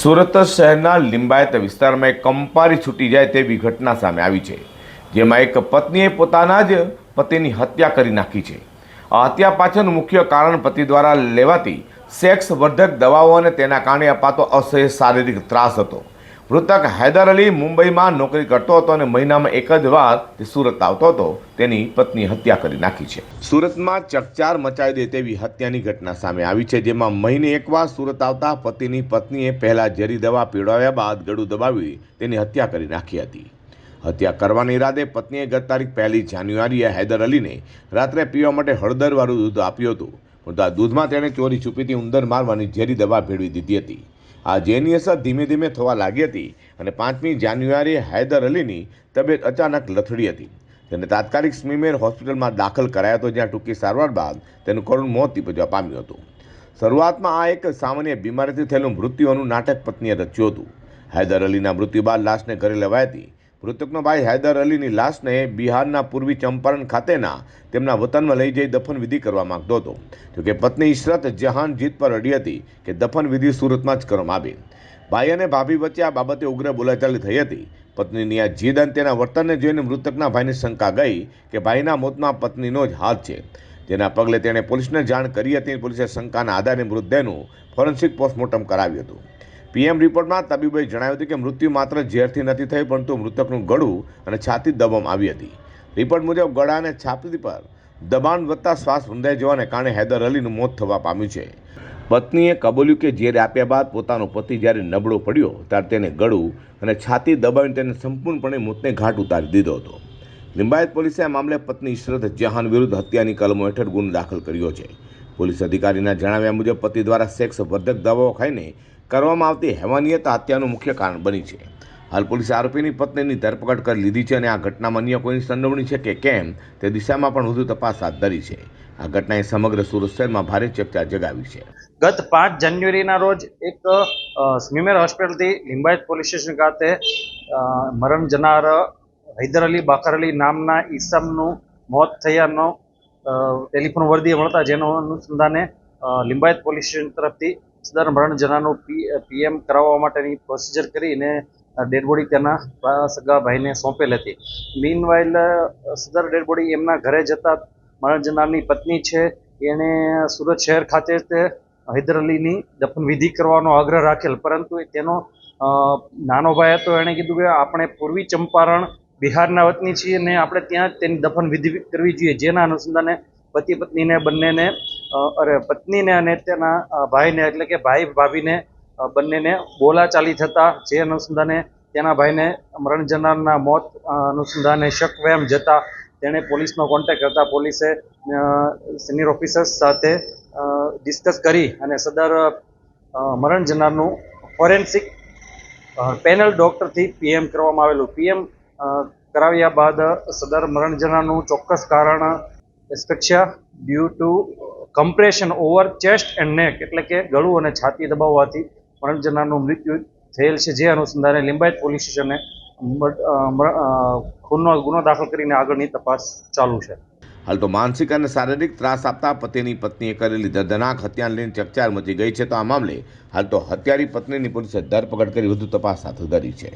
સુરત શહેરના લિંબાયત વિસ્તારમાં એક કંપારી છૂટી જાય તેવી ઘટના સામે આવી છે, જેમાં એક પત્નીએ પોતાના જ પતિની હત્યા કરી નાખી છે. આ હત્યા પાછળનું મુખ્ય કારણ પતિ દ્વારા લેવાતી સેક્સ વર્ધક દવાઓ અને તેના કારણે અપાતો અસહ્ય શારીરિક ત્રાસ હતો. મૃતક હૈદર અલી મુંબઈમાં નોકરી કરતો હતો અને મહિનામાં એક જ વાર તે સુરત આવતો હતો. તેની પત્ની હત્યા કરી નાખી છે. સુરતમાં ચકચાર મચાવી દે તેવી હત્યાની ઘટના સામે આવી છે, જેમાં મહિને એકવાર સુરત આવતા પતિની પત્નીએ પહેલાં ઝેરી દવા પીવડાવ્યા બાદ ગળું દબાવી તેની હત્યા કરી નાખી હતી. હત્યા કરવાના ઈરાદે પત્નીએ ગત તારીખ પહેલી જાન્યુઆરીએ હૈદર અલીને રાત્રે પીવા માટે હળદરવાળું દૂધ આપ્યું હતું. પરંતુ આ દૂધમાં તેણે ચોરી છુપીથી ઉંદર મારવાની ઝેરી દવા ભેળવી દીધી હતી. આ જેની અસર ધીમે ધીમે થવા લાગી હતી અને પાંચમી જાન્યુઆરીએ હૈદર અલીની તબિયત અચાનક લથડી હતી. તેને તાત્કાલિક સ્મીમેર હોસ્પિટલમાં દાખલ કરાયો હતો, જ્યાં ટૂંકી સારવાર બાદ તેનું કરુણ મોત નીપજવા પામ્યું હતું. શરૂઆતમાં આ એક સામાન્ય બીમારીથી થયેલું મૃત્યુનું નાટક પત્નીએ રચ્યું હતું. હૈદર અલીના મૃત્યુ બાદ લાશને ઘરે લેવાઈ હતી. મૃતકનો ભાઈ હૈદર અલીની લાશને બિહારના પૂર્વી ચંપારણ ખાતેના તેમના વતનમાં લઈ જઈ દફન વિધિ કરવા માંગતો હતો. જોકે પત્ની ઇશરત જહાન જીત પર અડી હતી કે દફન વિધિ સુરતમાં જ કરવામાં આવી. ભાઈ અને ભાભી વચ્ચે આ બાબતે ઉગ્ર બોલાચાલી થઈ હતી. પત્નીની આ જીદ અને તેના વર્તનને જોઈને મૃતકના ભાઈને શંકા ગઈ કે ભાઈના મોતમાં પત્નીનો જ હાથ છે. જેના પગલે તેણે પોલીસને જાણ કરી હતી પોલીસે શંકાના આધારે મૃતદેહનું ફોરેન્સિક પોસ્ટમોર્ટમ કરાવ્યું હતું. પીએમ રિપોર્ટમાં તબીબોએ જણાવ્યું હતું કે મૃત્યુ માત્ર ઝેરથી નથી થઈ પરંતુ મૃતકનું ગળું અને છાતી દબાવવામાં આવી હતી. રિપોર્ટ મુજબ ગળા અને છાતી પર દબાણ વધતા શ્વાસ રૂંધાઈ જવાને કારણે હૈદર અલીનું મોત થવા પામ્યું છે. પત્નીએ કબૂલ્યું કે ઝેર આપ્યા બાદ પોતાનો પતિ જ્યારે નબળો પડ્યો, ત્યારે તેને ગળું અને છાતી દબાવીને તેને સંપૂર્ણપણે મોતને ઘાટ ઉતારી દીધો હતો. લિંબાયત પોલીસે આ મામલે પત્ની ઇશરત જહાન વિરુદ્ધ હત્યાની કલમો હેઠળ ગુનો દાખલ કર્યો છે. પોલીસ અધિકારીના જણાવ્યા મુજબ, પતિ દ્વારા સેક્સ વર્ધક દવાઓ ખાઈને કરવામાં આવતી હેવાનિયત હત્યાનું મુખ્ય કારણ બની છે. હાલ પોલીસે આરોપીની પત્નીની ધરપકડ કરી લીધી છે અને આ ઘટનામાં અન્ય કોઈની સંડોવણી છે કે કેમ તે દિશામાં પણ વધુ તપાસ હાથ ધરી છે. આ ઘટનાએ સમગ્ર સુરત શહેરમાં ભારે ચર્ચા જગાવી છે. ગત પાંચ જાન્યુઆરીના રોજ એક સ્મીમેર હોસ્પિટલથી લિંબાયત પોલીસ સ્ટેશન ખાતે મરણ જનાર હૈદર અલી બાકર અલી નામના ઈસમનું મોત થયાનો ટેલિફોન વર્દી મળતા જેનો અનુસંધાને લિંબાયત પોલીસ સ્ટેશન તરફથી સદર ભરણ જનાનું પીએમ કરાવવા માટેની પ્રોસિજર કરીને ડેડ તેના સગાભાઈને સગા ભાઈને સોંપેલ હતી. મીન વાઇલ સદર ડેડ બોડી એમના ઘરે જતા મરણ જનારની પત્ની છે. એણે સુરત શહેર ખાતે તે હૈદર અલીની દફન વિધિ કરવાનો આગ્રહ રાખેલ. પરંતુ તેનો નાનો ભાઈ હતો. એણે કીધું કે આપણે પૂર્વી ચંપારણ બિહારના વતની છીએ ને આપણે ત્યાં તેની દફન વિધિ કરવી જોઈએ. જેના અનુસંધાને પતિ પત્નીને બંનેને અરે, પત્નીને અને તેના ભાઈને, એટલે કે ભાઈ ભાભીને બંનેને બોલાચાલી થતાં જે અનુસંધાને તેના ભાઈને મરણ જનારના મોત અનુસંધાને શક વહેમ જતા તેણે પોલીસનો કોન્ટેક્ટ કરતા પોલીસે સિનિયર ઓફિસર્સ સાથે ડિસ્કસ કરી અને સદર મરણ જનારનું ફોરેન્સિક પેનલ ડૉક્ટરથી પીએમ કરવામાં આવેલું. પીએમ કરાવ્યા બાદ સદર મરણ જનારનું ચોક્કસ કારણ asphyxia due to compression over chest and neck એટલે કે ગળું અને છાતી દબાવવાથી મરણ મૃત્યુ થયેલ છે. જે અનુસંધાને લિંબાયત પોલીસ સ્ટેશને ખૂનનો ગુનો દાખલ કરીને આગળની તપાસ ચાલુ છે. હાલ તો માનસિક અને શારીરિક ત્રાસ આપતા પતિની પત્નીએ કરેલી દર્દનાક હત્યાને લઈને ચકચાર મચી ગઈ છે. તો આ મામલે હાલ તો હત્યારી પત્નીની પોલીસે ધરપકડ કરી વધુ તપાસ હાથ ધરી છે.